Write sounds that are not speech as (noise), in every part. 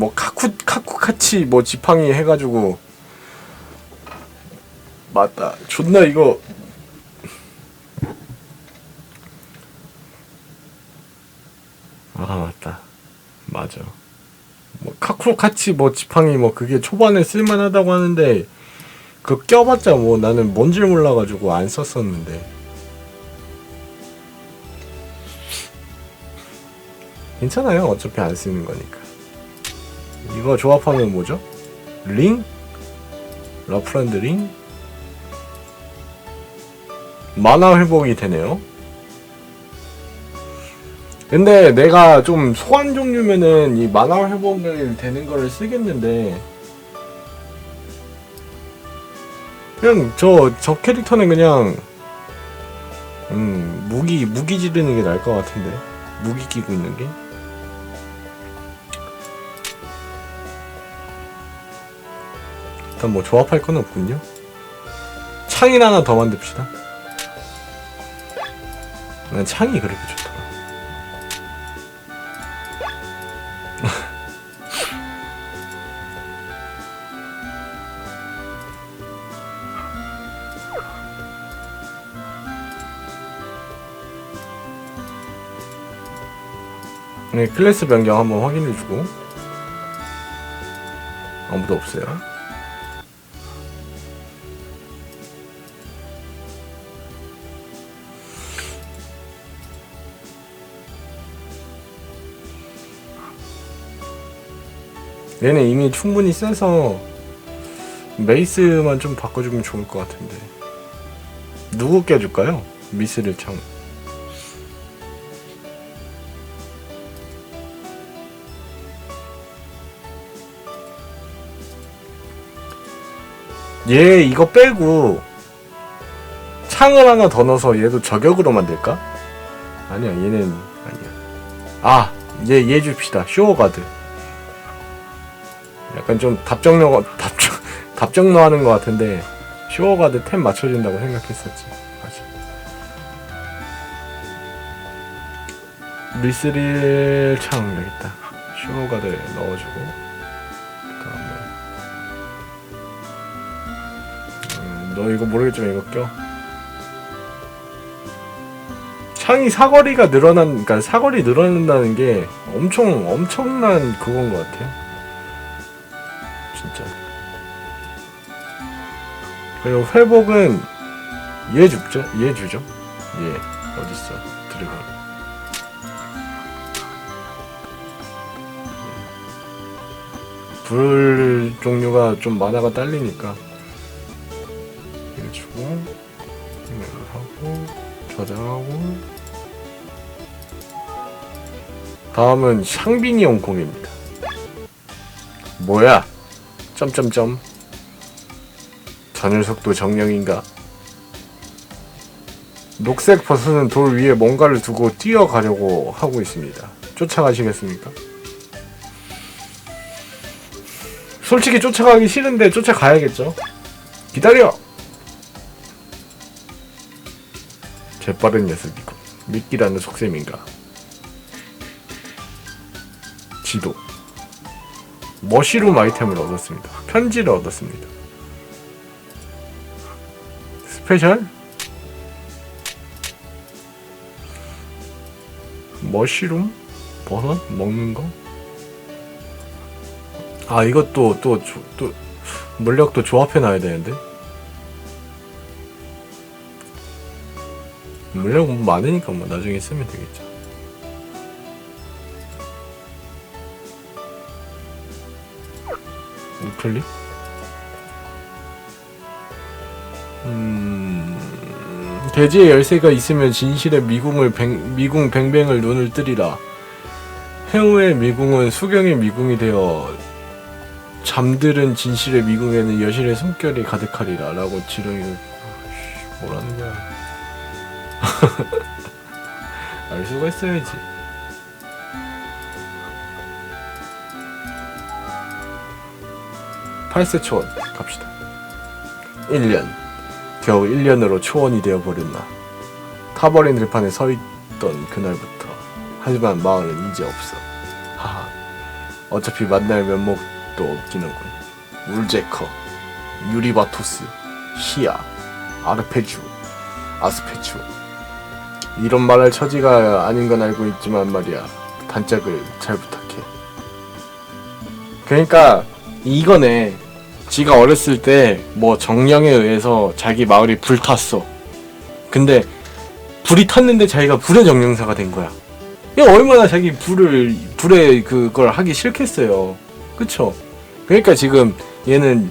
뭐 카쿠 카쿠카치 뭐 지팡이 해가지고. 맞다. 존나 이거. 아 맞다. 맞아. 뭐 카쿠카치 뭐 지팡이 뭐 그게 초반에 쓸만하다고 하는데 그 껴봤자 뭐 나는 뭔줄 몰라가지고 안 썼었는데. 괜찮아요. 어차피 안 쓰는 거니까 이거 조합하면 뭐죠? 링? 러프랜드 링? 만화 회복이 되네요 근데 내가 좀 소환 종류면은 이 만화 회복을 되는 거를 쓰겠는데 그냥 저, 저 캐릭터는 그냥 음 무기 무기 지르는 게 나을 것 같은데 무기 끼고 있는 게 일단 뭐 조합할 건 없군요. 창인 하나 더 만듭시다. 난 창이 그렇게 좋더라. (laughs) 네, 클래스 변경 한번 확인해주고. 아무도 없어요. 얘는 이미 충분히 세서 메이스만 좀 바꿔주면 좋을 것 같은데. 누구 껴줄까요? 미스를 참. 얘 이거 빼고 창을 하나 더 넣어서 얘도 저격으로 만들까? 아니야 얘는 아니야. 아 얘 얘 줍시다. 쇼어가드 약간 좀 답정너 답정 (laughs) 답정너 하는 것 같은데 쇼어가드 템 맞춰준다고 생각했었지 맞아 리스릴 창 여기 있다 쇼어가드 넣어주고 그다음에 음, 너 이거 모르겠지만 이거 껴. 창이 사거리가 늘어난, 그러니까 사거리 늘어난다는 게 엄청 엄청난 그건 것 같아요. 진짜. 그리고 회복은 얘 죽죠? 얘 주죠? 얘 어딨어? 드래곤. 불 종류가 좀 만화가 딸리니까 이거 주고 이거 하고 저장하고 다음은 샹비니 홍콩입니다 뭐야 점점점. 저 녀석도 정령인가? 녹색 버섯은 돌 위에 뭔가를 두고 뛰어가려고 하고 있습니다. 쫓아가시겠습니까? 솔직히 쫓아가기 싫은데 쫓아가야겠죠? 기다려! 재빠른 녀석이고 미끼라는 속셈인가? 지도 머시룸 아이템을 얻었습니다. 편지를 얻었습니다. 스페셜? 머시룸? 버섯? 먹는 거? 아 이것도 또또 물력도 조합해 놔야 되는데. 뭐 많으니까 뭐 나중에 쓰면 되겠죠. 우클릭? 음... 대지의 열쇠가 있으면 진실의 미궁을 뱅, 미궁 뱅뱅을 눈을 뜨리라. 해우의 미궁은 수경의 미궁이 되어 잠들은 진실의 미궁에는 여실의 숨결이 가득하리라 라고 지렁이 아이씨, 뭐라는 거야 (laughs) 알 수가 있어야지 팔세 초원 갑시다 1년 겨우 1년으로 초원이 되어버렸나 타버린 들판에 서있던 그날부터 하지만 마을은 이제 없어 하하 어차피 만날 면목도 없기는군. 울제커, 유리바토스, 시아, 아르페주, 아스페추. 이런 말할 처지가 아닌 건 알고 있지만 말이야. 단짝을 잘 부탁해. 그러니까 이거네. 지가 어렸을 때 뭐 정령에 의해서 자기 마을이 불탔어. 근데 불이 탔는데 자기가 불의 정령사가 된 거야. 이 얼마나 자기 불을 불에 그걸 하기 싫겠어요. 그쵸? 그러니까 지금 얘는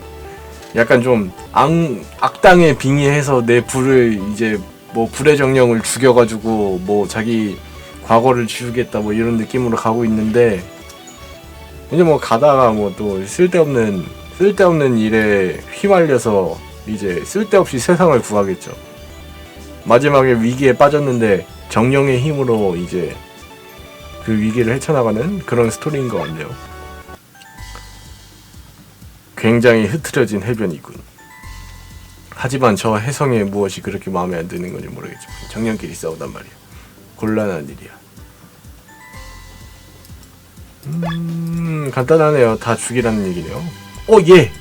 약간 좀 악, 악당에 빙의해서 내 불을 이제 뭐 불의 정령을 죽여가지고 뭐 자기 과거를 지우겠다 뭐 이런 느낌으로 가고 있는데 이제 뭐 가다가 뭐 또 쓸데없는 쓸데없는 일에 휘말려서 이제 쓸데없이 세상을 구하겠죠. 마지막에 위기에 빠졌는데 정령의 힘으로 이제 그 위기를 헤쳐나가는 그런 스토리인 것 같네요. 굉장히 흐트러진 해변이군. 하지만 저 해성에 무엇이 그렇게 마음에 안 드는 건지 모르겠지만 정령끼리 싸우단 말이야. 곤란한 일이야. 음, 간단하네요. 다 죽이라는 얘기네요. 어, 얘!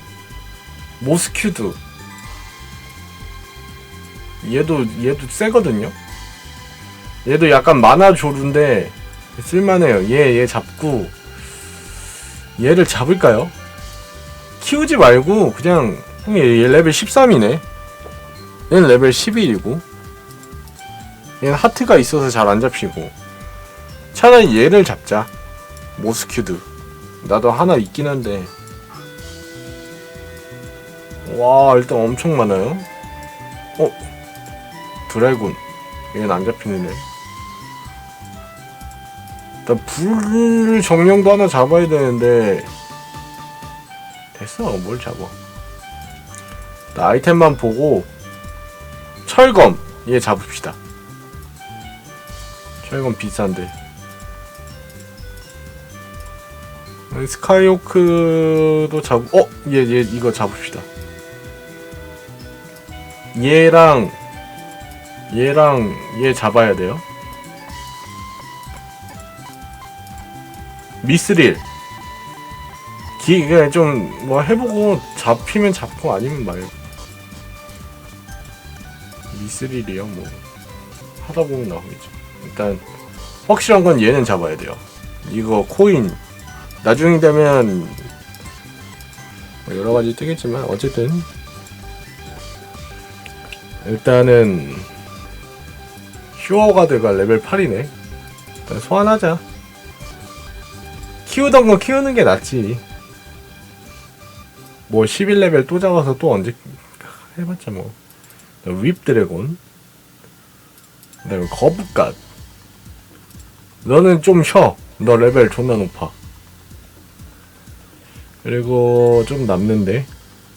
모스큐드. 얘도, 얘도 세거든요? 얘도 약간 만화 조루인데, 쓸만해요. 얘, 얘 잡고, 얘를 잡을까요? 키우지 말고, 그냥, 얘, 얘 레벨 13이네. 얘는 레벨 11이고, 얘는 하트가 있어서 잘 안 잡히고, 차라리 얘를 잡자. 모스큐드. 나도 하나 있긴 한데. 와, 일단 엄청 많아요. 어? 드래곤. 얘는 안 잡히는 애. 일단 불 정령도 하나 잡아야 되는데. 됐어, 뭘 잡아. 나 아이템만 보고. 철검. 얘 잡읍시다. 철검 비싼데. 스카이호크도 잡, 어? 얘, 얘, 이거 잡읍시다. 얘랑, 얘랑, 얘 잡아야 돼요. 미스릴. 기, 그냥 좀, 뭐 해보고, 잡히면 잡고, 아니면 말고. 미스릴이요, 뭐. 하다 보면 나오겠죠. 일단, 확실한 건 얘는 잡아야 돼요. 이거 코인, 나중에 되면 뭐 여러 가지 뜨겠지만 어쨌든 일단은 슈어가드가 레벨 8이네. 일단 소환하자. 키우던 거 키우는 게 낫지. 뭐 11레벨 또 잡아서 또 언제 해봤자 뭐. 윗 드래곤. 그다음에 거북갓. 너는 좀 쉬어. 너 레벨 존나 높아. 그리고 좀 남는데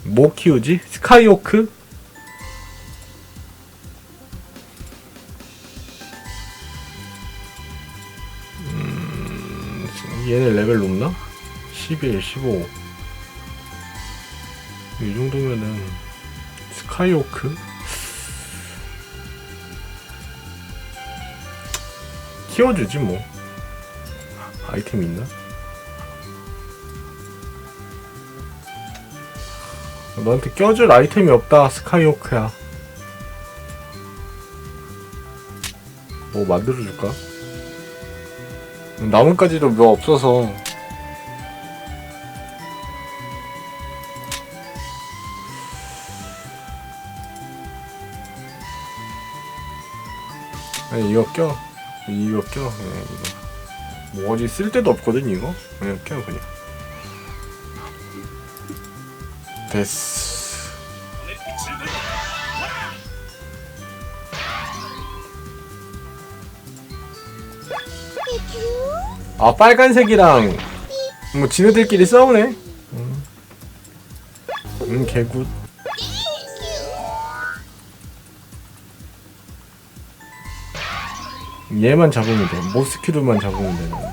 뭐 키우지? 스카이호크? 음, 얘네 레벨 높나? 11, 15. 이 정도면은 스카이호크? 키워주지 뭐. 아이템 있나? 너한테 껴줄 아이템이 없다 스카이호크야. 뭐 만들어줄까? 나뭇가지도 뭐 없어서. 아니 이거 껴. 이거 껴. 그냥 이거. 뭐 어디 쓸 데도 없거든 이거? 그냥 껴 그냥 됐어. 아 빨간색이랑 뭐 지네들끼리 싸우네. 음, 음 개굿. 얘만 잡으면 돼. 모스키드만 잡으면 돼. 나는.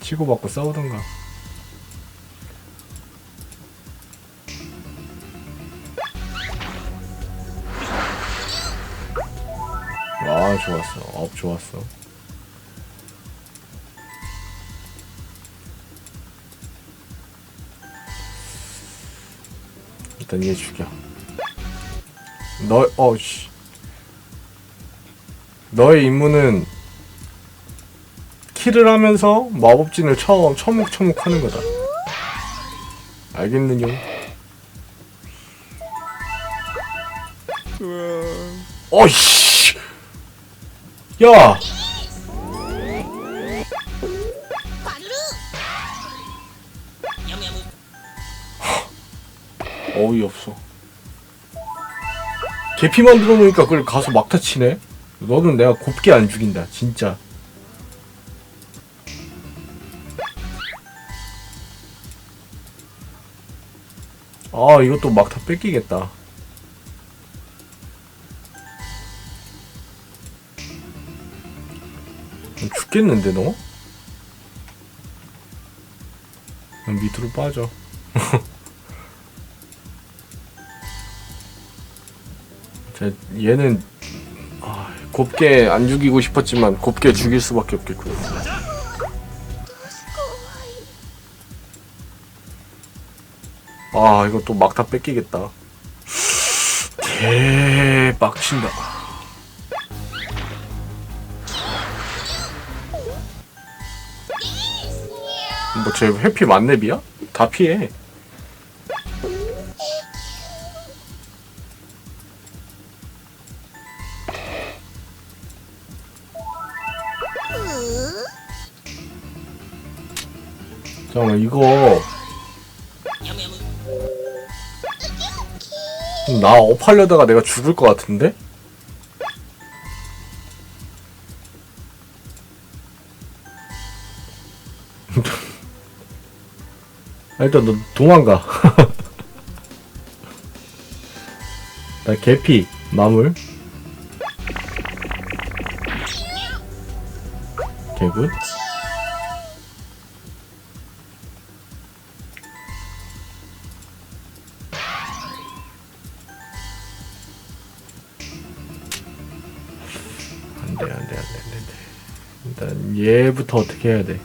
치고받고 싸우던가. 아 좋았어. 업 좋았어. 일단 얘 죽여. 너 어씨. 너의 임무는 킬을 하면서 마법진을 처음 처목처목 하는 거다. 알겠느냐 야! 어이없어. 개피 만들어 놓으니까 그걸 가서 막타 치네? 너는 내가 곱게 안 죽인다, 진짜. 아, 이것도 막타 뺏기겠다. 죽겠는데, 너? 넌 밑으로 빠져. (laughs) 자, 얘는 아, 곱게 안 죽이고 싶었지만 곱게 죽일 수밖에 없겠군. 아 이거 또 막타 뺏기겠다. 개 빡친다. 뭐쟤 회피 만렙이야? 다 피해. 잠깐만 이거 나 업하려다가 내가 죽을 것 같은데? 일단 너 도망가. (laughs) 나 개피 마물. 개굿. 안돼 안돼 안돼 안돼. 일단 얘부터 어떻게 해야 돼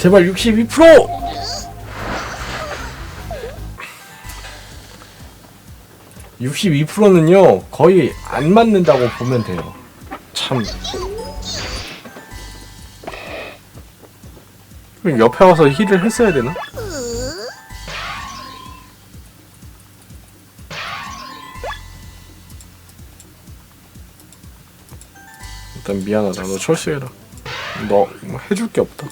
제발 62% 62%는요 거의 안 맞는다고 보면 돼요 참 그럼 옆에 와서 힐을 했어야 되나? 일단 미안하다. 너 철수해라. 너뭐 해줄 게 없다.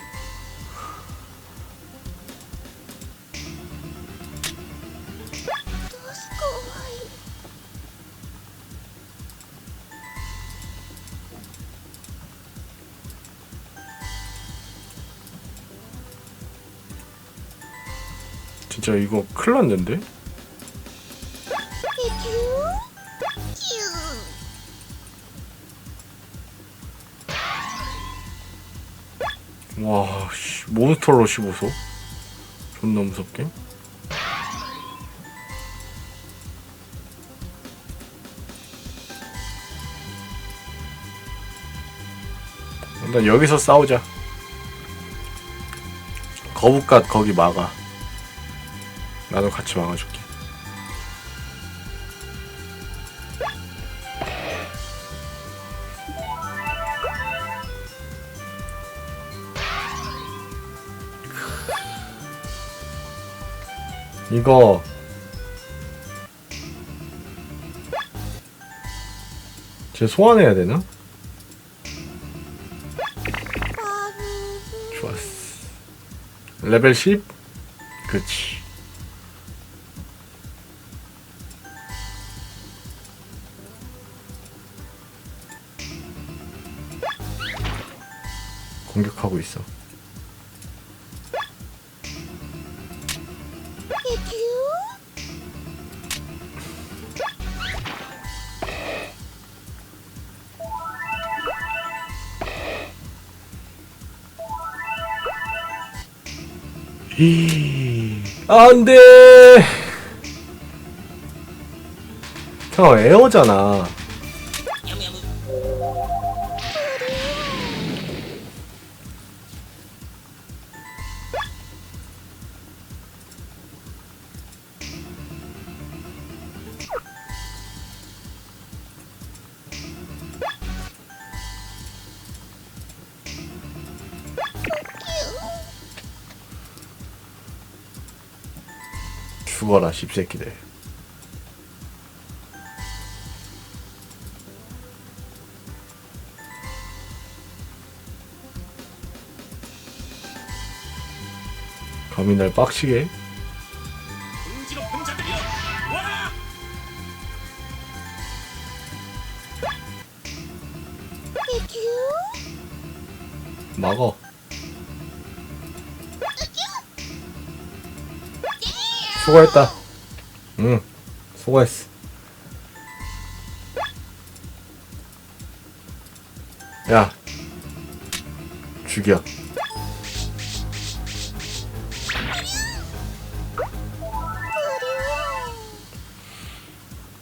진짜 이거 큰일 났는데? 와, 씨, 몬스터로 15소? 존나 무섭게. 일단 여기서 싸우자. 거북갓 거기 막아. 나도 같이 막아줄게. 이거 제 소환해야 되나? 좋았어. 레벨 10? 그렇 공격하고 있어. 이... 안 돼! 형, 에어잖아. 죽어라 십새끼들. 감히 날 빡치게 수고했어 야 죽여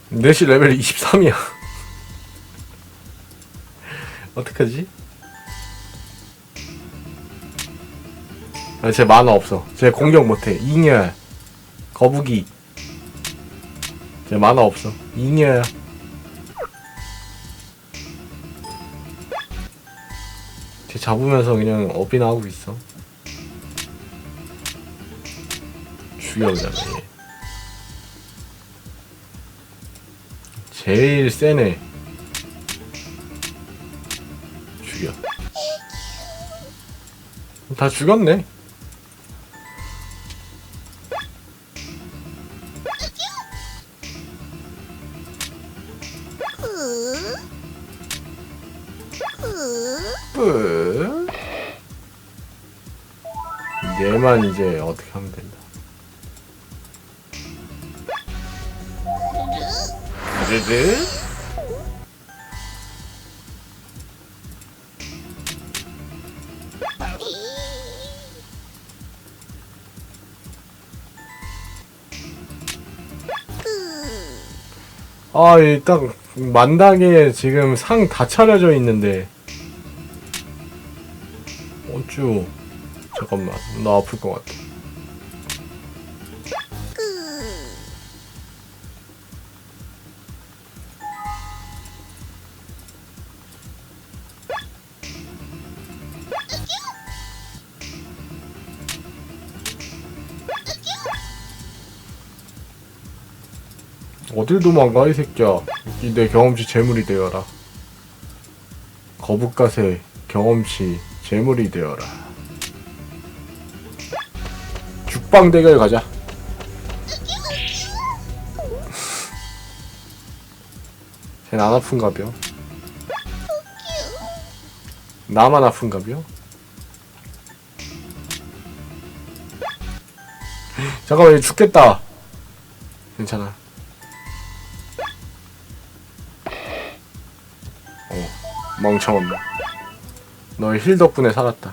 내시 레벨 23이야 어떡하지? 아, 제 만화 없어. 제 공격 못해. 잉여야. 거북이. 제 만화 없어. 잉여야. 쟤 잡으면서 그냥 업이나 하고 있어. 죽여보자, 얘. 제일 세네. 죽여. 다 죽였네. 얘만 이제 어떻게 하면 된다. 드드. 아, 일단 만당에 지금 상 다 차려져 있는데 어쭈 잠깐만 나 아플 것 같아. 어딜 도망가 이 새끼야. 이내 경험치 재물이 되어라. 거북가세 경험치 재물이 되어라. 죽방 대결 가자. (laughs) 쟤는 안 아픈가벼? 나만 아픈가벼? (laughs) 잠깐만 얘 죽겠다. 괜찮아. 어 멍청한 놈 너의 힐 덕분에 살았다.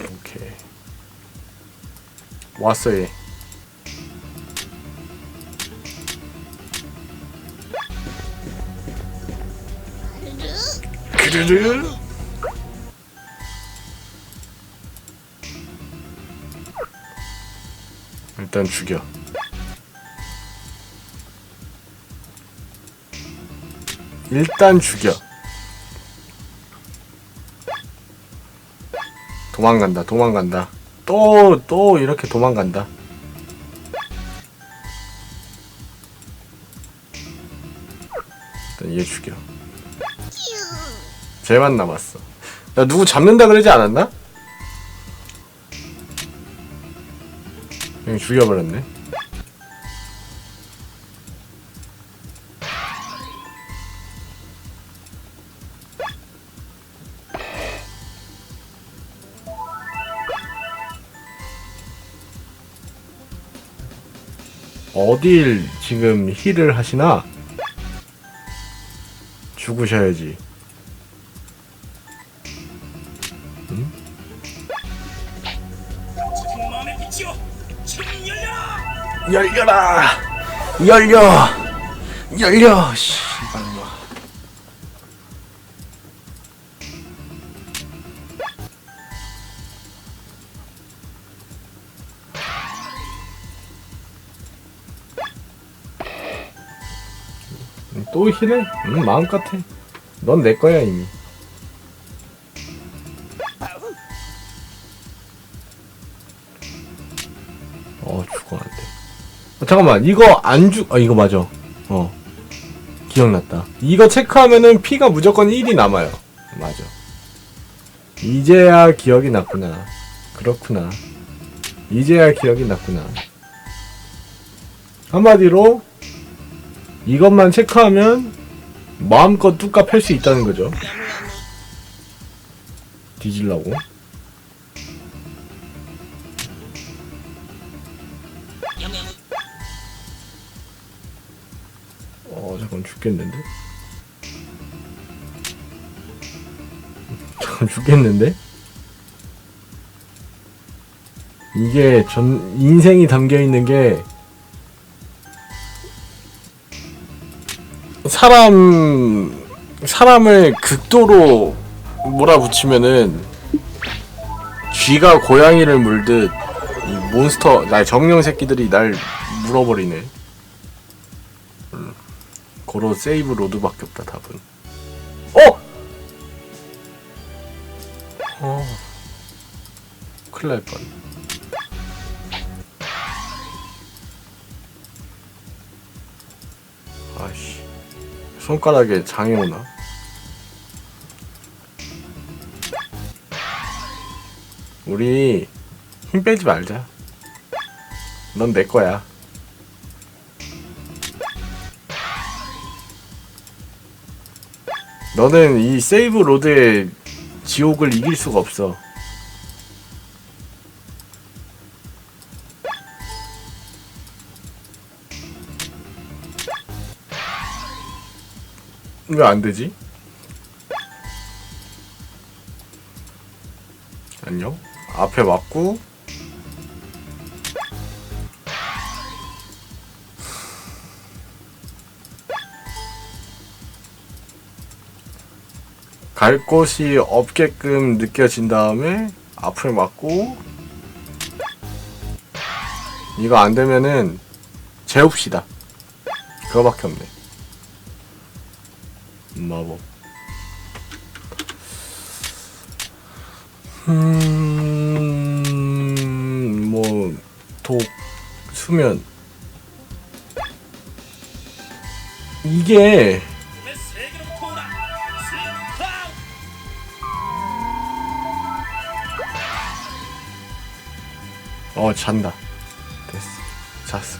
오케이. 왔어 얘. 그르르. 일단 죽여. 일단 죽여. 도망간다, 도망간다. 또, 또 이렇게 도망간다. 일단 얘 죽여. 쟤만 남았어. 야, 누구 잡는다 그러지 않았나? 그냥 죽여버렸네. 어딜 지금 힐을 하시나? 죽으셔야지. 열려라! 열려! 열려! 씨 보이시네? 음, 마음 같아. 넌 내 거야, 이미. 어, 죽어, 안 돼. 어, 잠깐만, 이거 안 죽, 아, 이거 맞아. 어. 기억났다. 이거 체크하면은 피가 무조건 1이 남아요. 맞아. 이제야 기억이 났구나. 그렇구나. 이제야 기억이 났구나. 한마디로 이것만 체크하면 마음껏 뚜까 팰 수 있다는 거죠 뒤질라고 어 잠깐 죽겠는데? 잠깐 죽겠는데? 이게 전 인생이 담겨 있는 게 사람 사람을 극도로 몰아붙이면은 쥐가 고양이를 물듯 이 몬스터 나 정령 새끼들이 날 물어버리네. 고로 세이브 로드밖에 없다 답은 어! 어 큰일 날 뻔 손가락에 장애 오나? 우리 힘 빼지 말자. 넌 내 거야. 너는 이 세이브 로드의 지옥을 이길 수가 없어. 왜 안 되지? 안녕? 앞에 맞고 갈 곳이 없게끔 느껴진 다음에 앞을 맞고 이거 안 되면은 재웁시다. 그거밖에 없네. 마법. 음, 뭐, 독, 수면. 이게, 어 잔다 됐어 잤어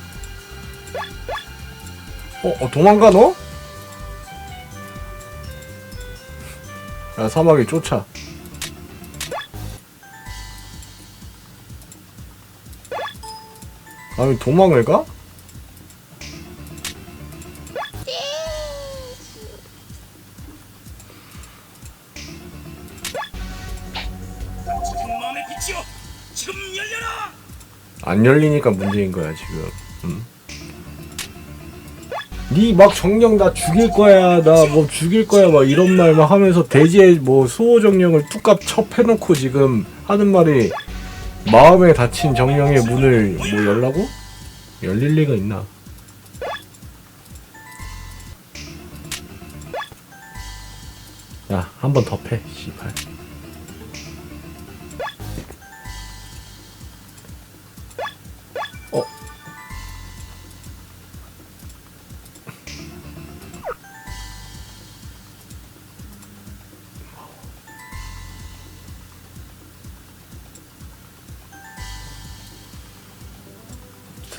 어, 어 도망가 너? 야 사막이 쫓아 아니 도망을 가? 안 열리니까 문제인 거야 지금. 음. 니 막 정령 나 죽일 거야 나 뭐 죽일 거야 막 이런 말 막 하면서 대지에 뭐 수호 정령을 뚝갑 첩해놓고 지금 하는 말이 마음에 닫힌 정령의 문을 뭐 열라고? 열릴 리가 있나? 야 한 번 더 패, 씨발.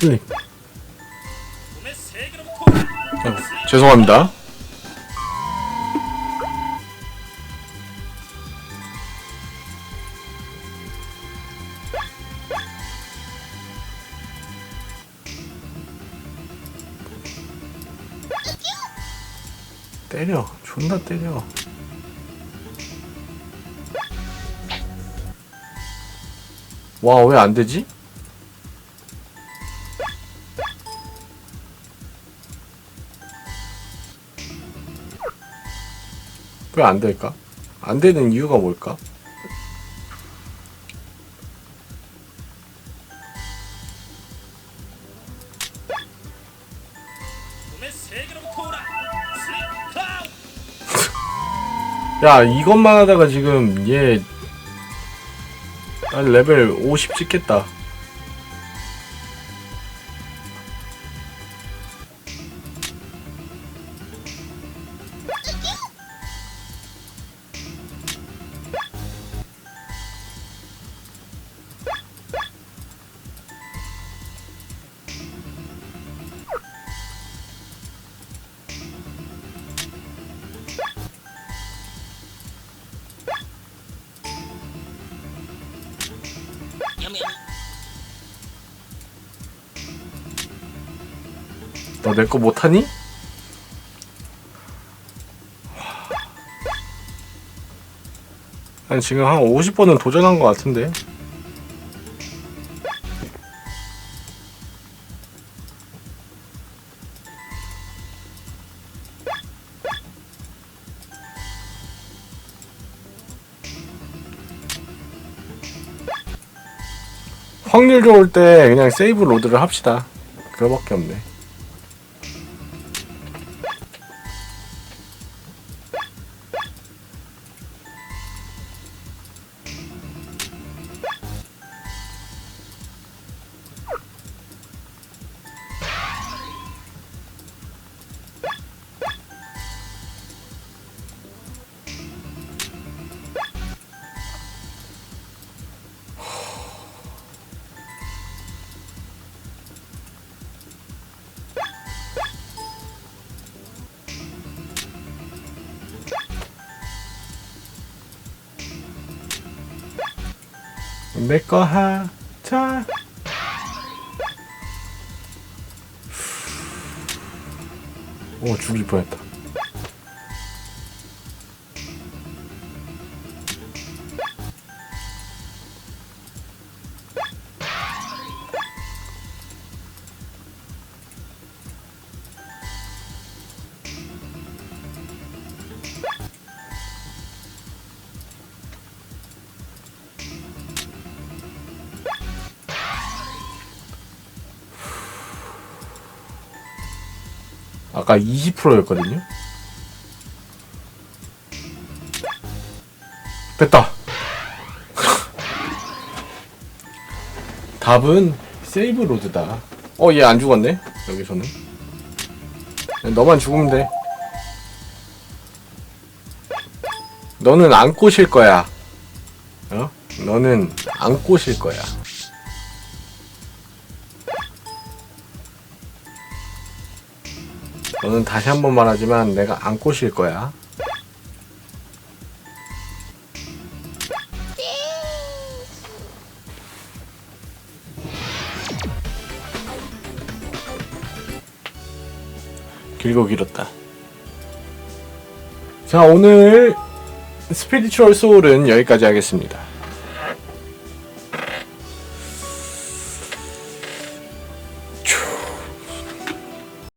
오라 어, 죄송합니다. 때려. 존나 때려. 와, 왜 안 되지? 왜 안 될까? 안 되는 이유가 뭘까? (laughs) 야 이것만 하다가 지금 얘 아, 레벨 50 찍겠다 내 거 못하니? 난 지금 한 50번은 도전한 것 같은데. 확률 좋을 때 그냥 세이브 로드를 합시다. 그거밖에 없네. 내거 하자. 오 죽일 뻔했다. 아까 20%였거든요. 됐다. (laughs) 답은 세이브 로드다. 어, 얘 안 죽었네. 여기서는. 너만 죽으면 돼. 너는 안 꼬실 거야. 어? 너는 안 꼬실 거야. 너는 다시 한 번 말하지만 내가 안 꼬실 거야. 길고 길었다. 자, 오늘 스피리추얼 소울은 여기까지 하겠습니다.